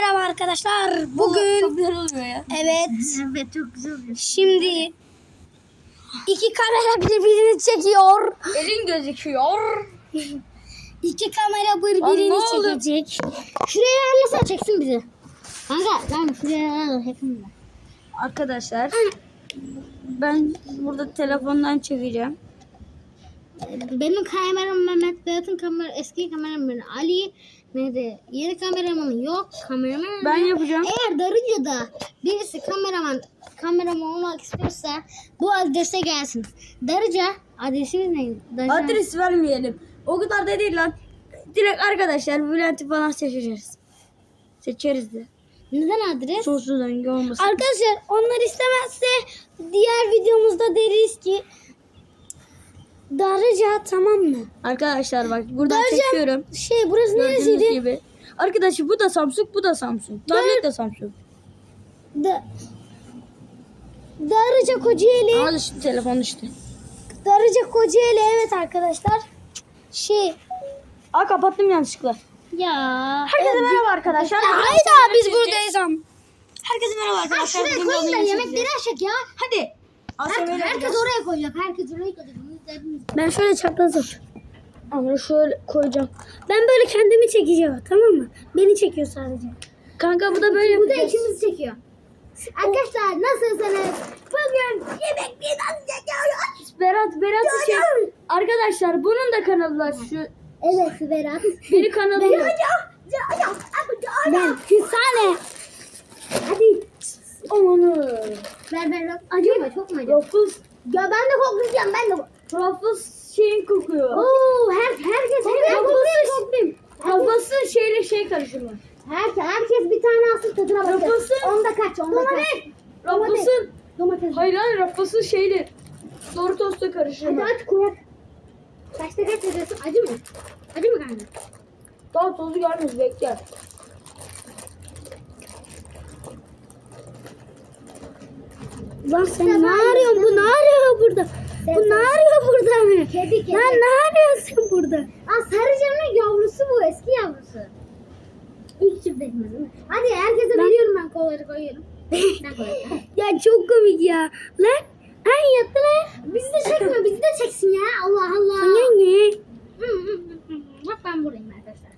Merhaba arkadaşlar. Bugün çok güzel oluyor ya. evet Evet çok güzel oluyor. şimdi iki kamera birbirini çekiyor. Elin gözüküyor. İki kamera Lan birbirini ne oldu? çekecek. Şuraya ayarlasana çeksin bizi. Kanka lan şuraya yakın da. Arkadaşlar ben burada telefondan çekeceğim. Benim kameram Mehmet, Berat'ın kamera, eski kameraman Ali. Ne de yeni kameramanı yok. Kameraman Ben yapacağım. Eğer Darıca'da birisi kameraman kameraman olmak istiyorsa bu adrese gelsin. Darıca adresimiz ne? Darıca. Adres vermeyelim. O kadar da değil lan. Direkt arkadaşlar Bülent'i falan seçeceğiz. Seçeriz de. Neden adres? Sonsuz rengi olmasın. Arkadaşlar onlar istemezse diğer videomuzda deriz ki Darıca tamam mı? Arkadaşlar bak buradan Darıca- çekiyorum. Şey burası Gördüğünüz neresiydi? gibi. Arkadaşlar bu da Samsung, bu da Samsung. Tablet de Samsung. Da Darıca Kocaeli. Ama işte telefon işte. Darıca Kocaeli evet arkadaşlar. Şey Aa kapattım yanlışlıkla. Ya. Herkese merhaba arkadaşlar. Hayda biz buradayız. Herkese merhaba Ha, arkadaşlar. şuraya Bugün koyun da yemekleri açacak ya. Hadi. ASMR herkes oraya koyacak. Herkes oraya koyacak. Ben şöyle çapraz. Ama şöyle koyacağım. Ben böyle kendimi çekeceğim tamam mı? Beni çekiyor sadece. Kanka bu da böyle Bu da yapacağız. ikimizi çekiyor. Arkadaşlar nasılsınız? Bugün yemekleri nasıl çekiyoruz? Berat, Berat'ı çek. Arkadaşlar bunun da kanalı var. Şu Evet Berat. biri kanalı yok. Ben Hüsane. Hadi. Onu. Ver ver ver. Acıyor mu? Çok mu acıyor? Rafız, Ya ben de koklayacağım ben de. Rafız şeyin kokuyor. Oo her herkes her koklayayım koklayayım. Rafız'ın şeyle şey karışımı. Herkes herkes bir tane alsın tadına baksın. Rafız'ın Onda kaç? Onda kaç? Rafız'ın Domates. hayır hayır Rafız'ın şeyle Doritos'la Hadi karışımı. aç koyak. Kaçta kaç ediyorsun? Acı mı? Acı mı kanka? Daha tozu gelmez bekle. Lan sen ne arıyorsun? Bu ne arıyor burada? Bu ne arıyor burada? Kedi kedi. Lan ne arıyorsun burada? Aa sarıcanın yavrusu bu eski yavrusu. İlk çiftleşme değil mi? Hadi herkese veriyorum ben kolları koyuyorum. Sen koy. Ya çok komik ya. Lan ay yattı lan. Bizi de çekmiyor, bizi de çeksin ya. Allah Allah. Ne? Hı, hı. Bak ben buradayım arkadaşlar.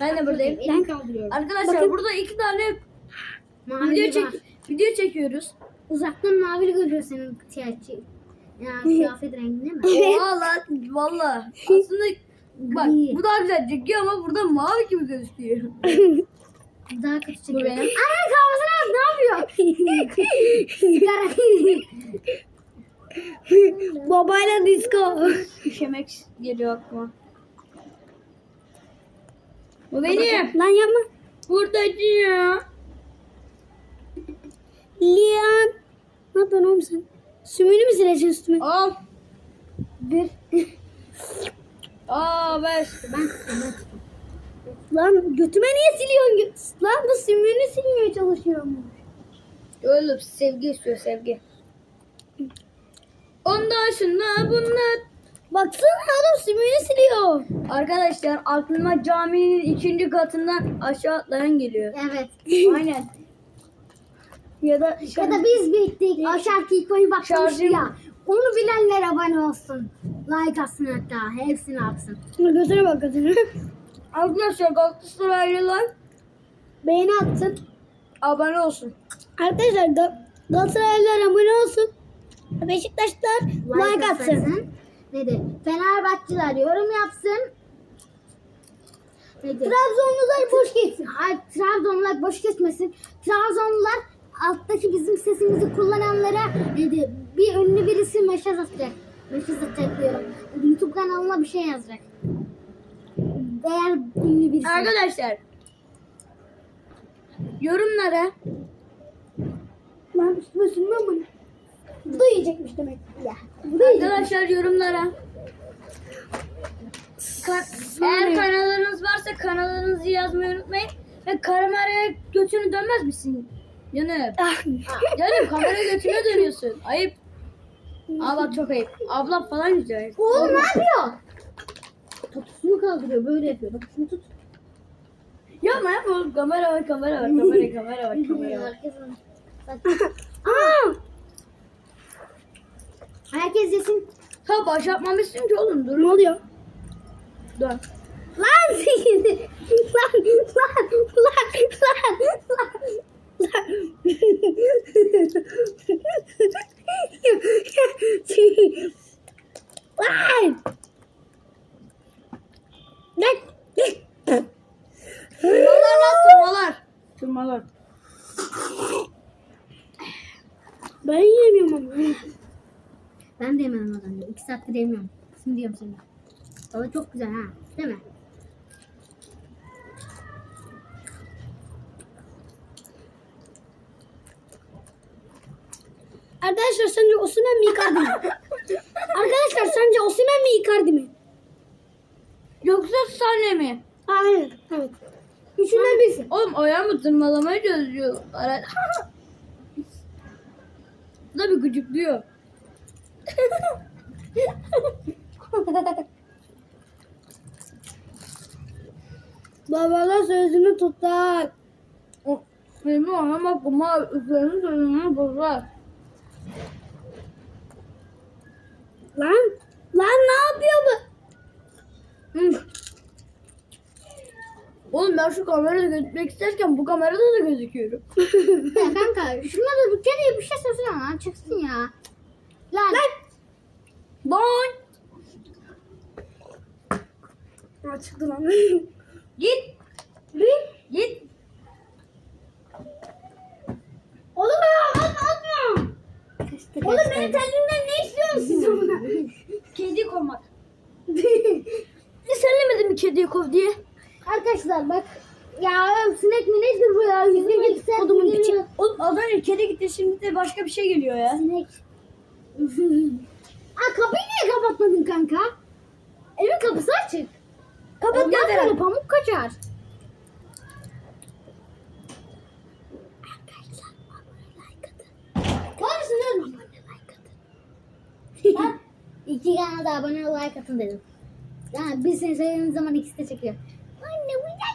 Ben de buradayım. Elimi kaldırıyorum. Arkadaşlar Bakın. burada iki tane Mavi video var. çek video çekiyoruz. Uzaktan mavili görüyor senin tiyatçı. Ya kıyafet rengi değil mi? Lan valla. Aslında bak bu daha güzel çekiyor ama burada mavi gibi gözüküyor. Daha kötü çekiyor. benim. Ay kafasına bak ne yapıyor? Sigara. Babayla disco. Üşemek geliyor aklıma. Bu benim. Lan yapma. Burada ya. Lian. Ne yapıyorsun oğlum sen? Sümüğünü mü sileceksin üstüme? Al. Bir. Aa ben ben Lan götüme niye siliyorsun? Lan bu sümüğünü silmeye çalışıyorum. Öyle sevgi istiyor sevgi. Ondan şunlar bunlar. Baksana oğlum sümüğünü siliyor. Arkadaşlar aklıma caminin ikinci katından aşağı atlayan geliyor. Evet. Aynen. Ya da Ya da biz bittik. O şarkıyı koyup bakmış Şarjım- ya. Onu bilenler abone olsun. Like atsın hatta. Hepsini atsın. Götüne bak götüne. Arkadaşlar Galatasaraylılar Beğeni attın. abone olsun. Arkadaşlar Ga- Galatasaraylılar abone olsun. Beşiktaşlar like, atsın. Ne de Fenerbahçeler yorum yapsın. Ne de Trabzonlular boş geçsin. Ay, Trabzonlular boş geçmesin. Trabzonlular alttaki bizim sesimizi kullananlara ne de bir ünlü birisi mesaj atacak. Mesaj atacak diyorum. YouTube kanalına bir şey yazacak. Eğer ünlü birisi. Arkadaşlar yorumlara Lan üstüme sürme bunu. Bu da yiyecekmiş demek. Ya. arkadaşlar yorumlara Ka- eğer kanalınız varsa kanalınızı yazmayı unutmayın. Ve kameraya götünü dönmez misin? Canım. Ah. Canım kamera götüne dönüyorsun. Ayıp. Aa bak çok ayıp. Abla falan güzel. Oğlum ne yapıyor? Totusunu kaldırıyor böyle yapıyor. Bak şunu tut. Yapma yapma oğlum. Kamera var kamera var kamera kamera var kamera var. Aa! Herkes yesin. Ha başlatmamışsın ki oğlum dur. Ne oluyor? Dur. Lan seni. Lan lan lan lan lan. Lan. Lan. Tırmalar lan tırmalar. Tırmalar. Ben yiyemiyorum ama. Ben de yemem oradan. İki saattir yemiyorum. Şimdi diyorum şimdi. Tadı çok güzel ha. Değil mi? Arkadaşlar sence Osimhen mi Icardi mi? Arkadaşlar sence Osimhen mi Icardi mi? Yoksa sahne mi? Hayır. Evet. Üçünden birisi. Oğlum ayağımı tırmalamaya çalışıyor. Ara... Bu da bir gıcıklıyor. Babalar sözünü tutar. Benim anam aklıma üzerine sözünü bozar. Lan. Lan ne yapıyor bu? Hı. Oğlum ben şu kamerada gözükmek isterken bu kamerada da gözüküyorum. ya kanka şuna da bir kere bir şey söylesene lan. Çıksın ya. Lan. Bye. Ha çıktı lan. Git. Git. Oğlum ya atma Oğlum benim kendimden ne istiyorsun siz ona? Kedi kovmak. Ne sen demedin mi kediyi kov diye? Arkadaşlar bak. Ya sinek mi nedir bu ya? Yüzüme gitse. Odumun geliyor. içi. Oğlum az önce kedi gitti şimdi de başka bir şey geliyor ya. Sinek. Aa kapıyı kapatmadın kanka? Evin kapısı açık. Kapat Olmaz gönder. böyle pamuk kaçar. Bak iki kanala da abone ol like atın dedim. Yani biz seni söylediğimiz zaman ikisi de çekiyor. Anne bu da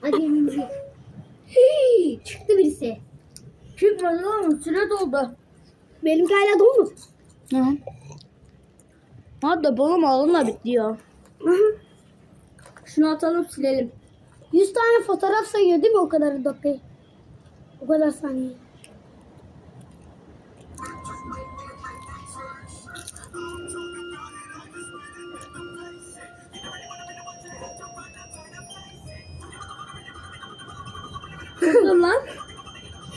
Hadi. Hey, çıktı birisi. Çıkmadı oğlum süre doldu. Benimki hala dolmadı. Hı. Hatta balım alınla bitti ya. Aha. Şunu atalım silelim. 100 tane fotoğraf sayıyor değil mi o kadar dakikayı? O kadar saniye. Dur lan.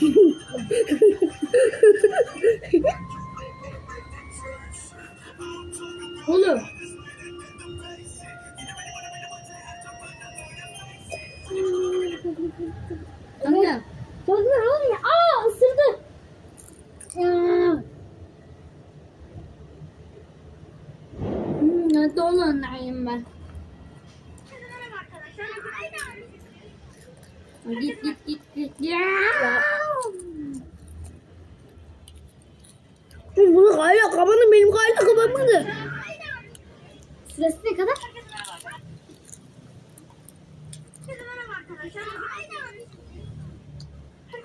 kapanmadı. Süresi ne kadar?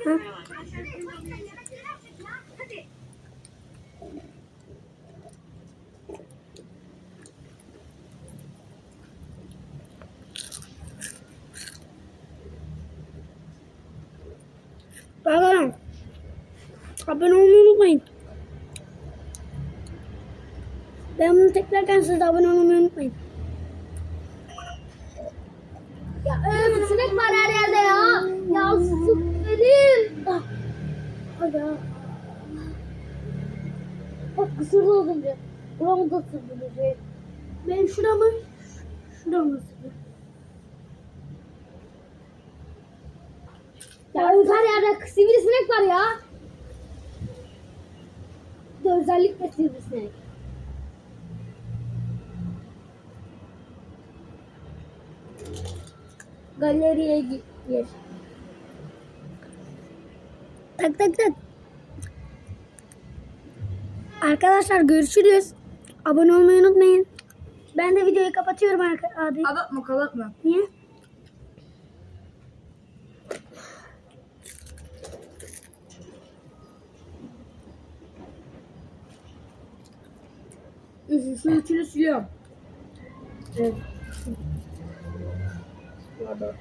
Ha? Bakalım. Abone olmayı unutmayın. Tekrarken siz de abone olmayı unutmayın. Ya öyle sinek var her yerde ya. Ya sus verin. Ah. Hadi. Bak ısırdı az önce. Buramı da ısırdı bir şey. Benim şuramı şuramı ısırdı. Ya her yerde sivrisinek var ya. Bir de özellikle sivrisinek. Galeriye. Gir. Tak tak tak. Arkadaşlar görüşürüz. Abone olmayı unutmayın. Ben de videoyu kapatıyorum abi. Kapatma kapatma. Niye? Şu üçünü siliyorum. Evet. 好的